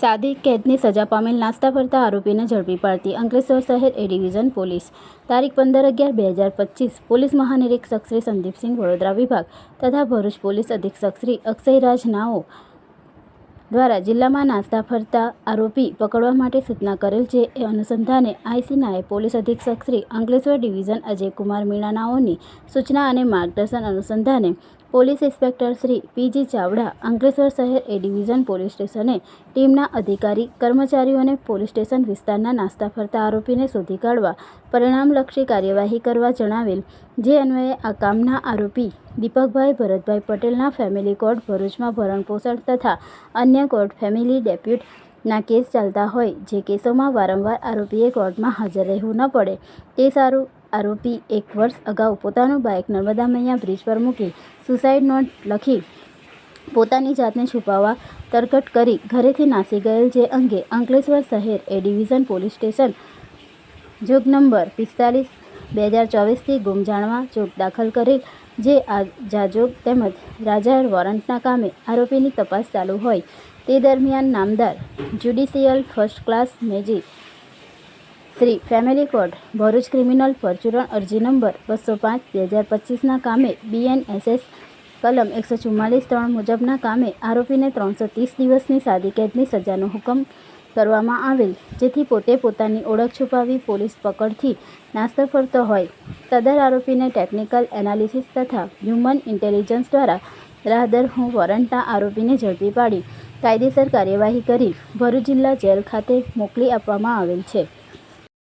સાદી કેદની સજા પામેલ નાસ્તા ફરતા આરોપીને ઝડપી પાડતી અંકલેશ્વર શહેર એ ડિવિઝન પોલીસ. તારીખ પંદર અગિયાર બે હજાર પચીસ, પોલીસ મહાનિરીક્ષક શ્રી સંદીપસિંહ વડોદરા વિભાગ તથા ભરૂચ પોલીસ અધિક્ષક શ્રી અક્ષયરાજ નાઓ દ્વારા જિલ્લામાં નાસ્તા ફરતા આરોપી પકડવા માટે સૂચના કરેલ છે. એ અનુસંધાને આઈસી નાયબ પોલીસ અધિક્ષક શ્રી અંકલેશ્વર ડિવિઝન અજયકુમાર મીણાનાઓની સૂચના અને માર્ગદર્શન અનુસંધાને police inspector Shri PG Chavda, Ankleshwar શહેર એ ડિવિઝન પોલીસ સ્ટેશને ટીમના અધિકારી, કર્મચારીઓને પોલીસ સ્ટેશન વિસ્તારના નાસ્તા ફરતા આરોપીને શોધી કાઢવા પરિણામલક્ષી કાર્યવાહી કરવા જણાવેલ. જે અન્વયે આ કામના આરોપી દીપકભાઈ ભરતભાઈ પટેલના ફેમિલી કોર્ટ ભરૂચમાં ભરણપોષણ તથા અન્ય કોર્ટ ફેમિલી ડેપ્યુટના કેસ ચાલતા હોય, જે કેસોમાં વારંવાર આરોપીએ કોર્ટમાં હાજર રહેવું ન પડે. તે સારું આરોપી એક વર્ષ અગાઉ પોતાનું બાઇક નર્મદા મૈયા બ્રિજ પર મૂકી સુસાઇડ નોટ લખી પોતાની જાતને છુપાવવા તરકટ કરી ઘરેથી નાસી ગયેલ, જે અંગે અંકલેશ્વર શહેર એ ડિવિઝન પોલીસ સ્ટેશન જોગ નંબર પિસ્તાલીસ, બે હજાર ચોવીસથી ગુમ જાણવા ચોક દાખલ કરેલ, જે આ જાજોગ તેમજ રાજા વોરંટના કામે આરોપીની તપાસ ચાલુ હોય તે દરમિયાન નામદાર judicial first class મેજી Shri family court, Bharuch criminal પરચુરણ અરજી નંબર બસો પાંચ, બે હજાર પચીસના કામે બીએનએસએસ કલમ એકસો ચુમ્માલીસ ત્રણ મુજબના કામે આરોપીને ત્રણસો ત્રીસ દિવસની સાદી કેદની સજાનો હુકમ કરવામાં આવેલ, જેથી પોતે પોતાની ઓળખ છુપાવી પોલીસ પકડથી નાસ્તો ફરતો હોય. સદર આરોપીને ટેકનિકલ એનાલિસિસ તથા હ્યુમન ઇન્ટેલિજન્સ દ્વારા રાહદર હું વોરંટના આરોપીને ઝડપી પાડી કાયદેસર કાર્યવાહી કરી ભરૂચ જિલ્લા જેલ ખાતે મોકલી આપવામાં આવેલ છે.